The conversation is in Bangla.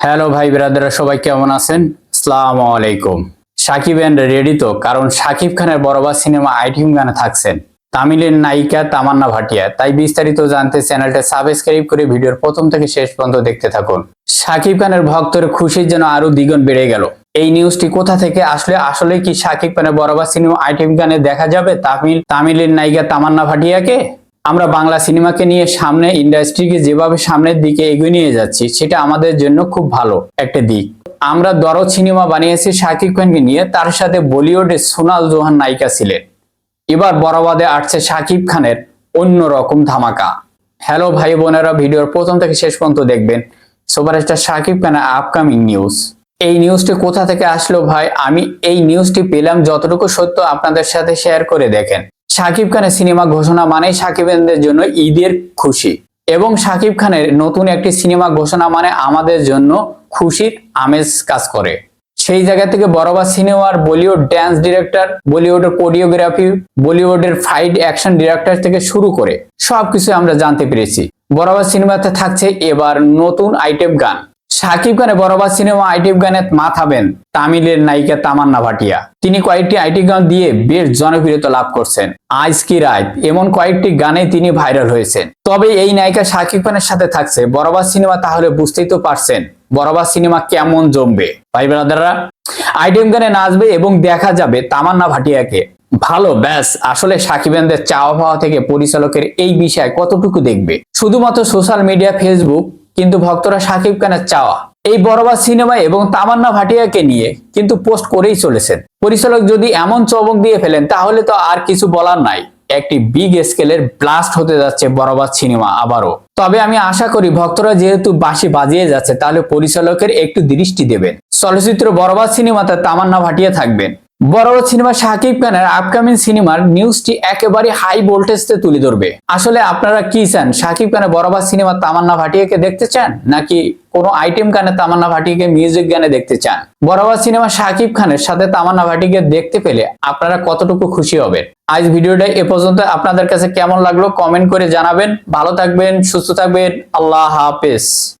হ্যালো ভাই ব্রাদাররা, সবাই কেমন আছেন? আসসালামু আলাইকুম। সাকিব এন্ড রেডি তো, কারণ সাকিব খানের বড়বা সিনেমা আইটিম গানে থাকছেন। তামিলের নায়িকা তামান্না ভাটিয়া। তাই বিস্তারিত জানতে চ্যানেলটা সাবস্ক্রাইব করে ভিডিওর প্রথম থেকে শেষ পর্যন্ত দেখতে থাকুন। সাকিব খানের ভক্তের খুশির জন্য আরও দ্বিগুণ বেড়ে গেল। এই নিউজটি কোথা থেকে আসলে আসলে কি সাকিব খানের বড়বা সিনেমা আইটেম গানে দেখা যাবে তামিল, তামিলের নায়িকা তামান্না ভাটিয়াকে? আমরা বাংলা সিনেমাকে নিয়ে সামনে ইন্ডাস্ট্রিকে যেভাবে সামনের দিকে এগিয়ে নিয়ে যাচ্ছি, সেটা আমাদের জন্য খুব ভালো একটা দিক। আমরা দরদ সিনেমা বানিয়েছি শাকিব খানকে নিয়ে, তার সাথে বলিউডে সোনাল জোহান নায়িকা ছিলেন। এবার বরাবাদে আসছে শাকিব খানের অন্য রকম ধামাকা। হ্যালো ভাই বোনেরা, ভিডিওর প্রথম থেকে শেষ পর্যন্ত দেখবেন। সুপারস্টার শাকিব খানের আপকামিং নিউজ। এই নিউজটি কোথা থেকে আসলো ভাই? আমি এই নিউজটি পেলাম যতটুকু সত্য আপনাদের সাথে শেয়ার করে দেখেন। শাকিব খানের সিনেমা ঘোষণা মানেই সাকিবেনদের জন্য ঈদের খুশি। এবং শাকিব খানের নতুন একটি সিনেমা ঘোষণা মানে আমাদের জন্য খুশির আমেজ কাজ করে। সেই জায়গা থেকে বড়বা সিনেমার বলিউড ড্যান্স ডিরেক্টর, বলিউডের কোরিওগ্রাফি, বলিউডের ফাইট অ্যাকশন ডিরেক্টর থেকে শুরু করে সবকিছু আমরা জানতে পেরেছি। বড়বা সিনেমাতে থাকছে এবার নতুন আইটেম গান। সাকিব খানে বরাবর সিনেমা আইটিভ গানে মাথাবেন তামিলের নায়িকা তামান্না ভাটিয়া। তিনি কয়েকটি আইটি গান দিয়ে বেশ জনপ্রিয়তা লাভ করছেন। আইস কি রাত, এমন কয়েকটি গানে তিনি ভাইরাল হয়েছেন। তবে এই নায়িকা সাকিব খানের সাথে থাকছে বরাবর সিনেমা তাহলে বুঝতেই তো পারছেন বরাবর সিনেমা কেমন জমবে। ভাই ব্রাদাররা আইটেম গানে নাচবে এবং দেখা যাবে তামান্না ভাটিয়াকে। ভালো, ব্যাস, আসলে সাকিবেনদের চাওয়া পাওয়া থেকে পরিচালকের এই বিষয় কতটুকু দেখবে? শুধুমাত্র সোশ্যাল মিডিয়া, ফেসবুক কিন্তু ভক্তরা সাকিব খানের চাওয়া। এই বড়বা সিনেমা এবং তামান্না ভাটিয়াকে নিয়ে কিন্তু পোস্ট করেই চলেছেন। পরিচালক যদি এমন চমক দিয়ে ফেলেন, তাহলে তো আর কিছু বলার নাই। একটি বিগ স্কেলের ব্লাস্ট হতে যাচ্ছে বরাবর সিনেমা আবারও। তবে আমি আশা করি ভক্তরা যেহেতু বাঁশি বাজিয়ে যাচ্ছে, তাহলে পরিচালকের একটু দৃষ্টি দেবেন। চলচ্চিত্র বরাবর সিনেমাতে তামান্না ভাটিয়া থাকবেন। বড় সিনেমা শাকিব খানের আপকামিং সিনেমার নিউজটি একেবারে হাই ভোল্টেজতে তুলে ধরবে। আসলে আপনারা কি চান? শাকিব খানের বরাবর সিনেমা তামান্না ভাটিয়াকে দেখতে চান? নাকি কোনো আইটেম গানে তামান্না ভাটিয়াকে মিউজিক গানে দেখতে চান? বরাবর সিনেমা শাকিব খানের সাথে তামান্না ভাটিকে দেখতে পেলে আপনারা কতটুকু খুশি হবেন? আজ ভিডিওটা এ পর্যন্ত। আপনাদের কাছে কেমন লাগল? কমেন্ট করে জানাবেন। ভালো থাকবেন, সুস্থ থাকবেন। আল্লাহ হাফেজ।